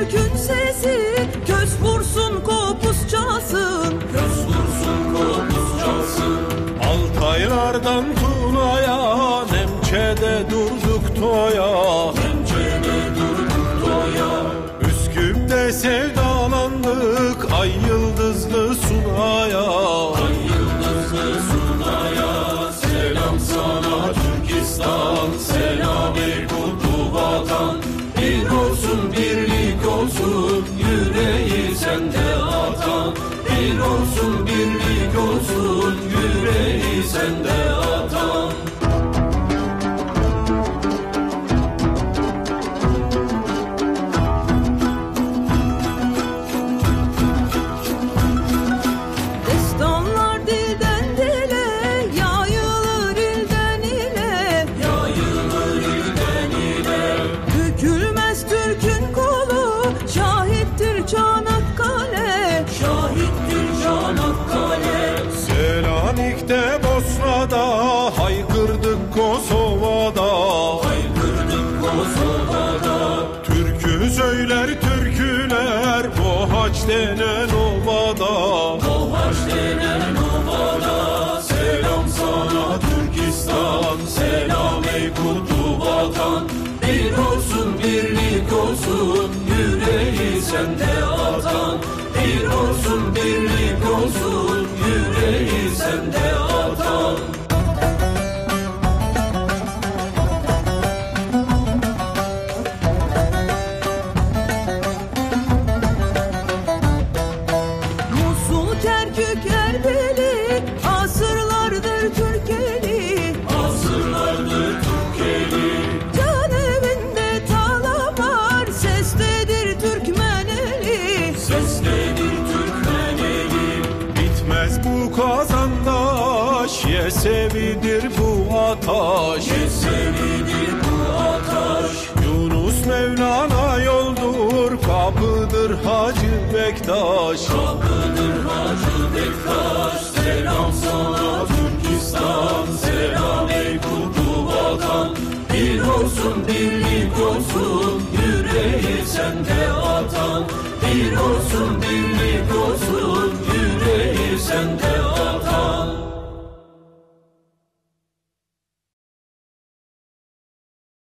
Türk'ün sesi Köz vursun kopuz çalsın. Köz vursun kopuz çalsın. Altaylardan Tuna'ya Nemçe'de durduk toya. Nemçe'de durduk toya. Üsküp'te sevdalandık Ay yıldızlı sunaya. Ay yıldızlı sunaya. Selam sana Türkistan Selam Selanik'te Bosna'da Haykırdık Kosova'da. Haykırdık Kosova'da. Türkü söyler türküler Boğaç denen ovada Boğaç denen ovada Selam sana Türkistan Selam ey kutlu vatan. Bir olsun birlik olsun Yüreği sende atan Bir olsun birlik olsun Yüreği sende bu kazandaş Yesevidir bu ataş. Yesevidir bu ataş. Yunus Mevlana yoldur Kapıdır Hacı Bektaş. Kapıdır Hacı Bektaş Selam sana Türkistan Selam ey kutlu vatan. Bir olsun birlik olsun Yüreği sende atan. Bir olsun birlik olsun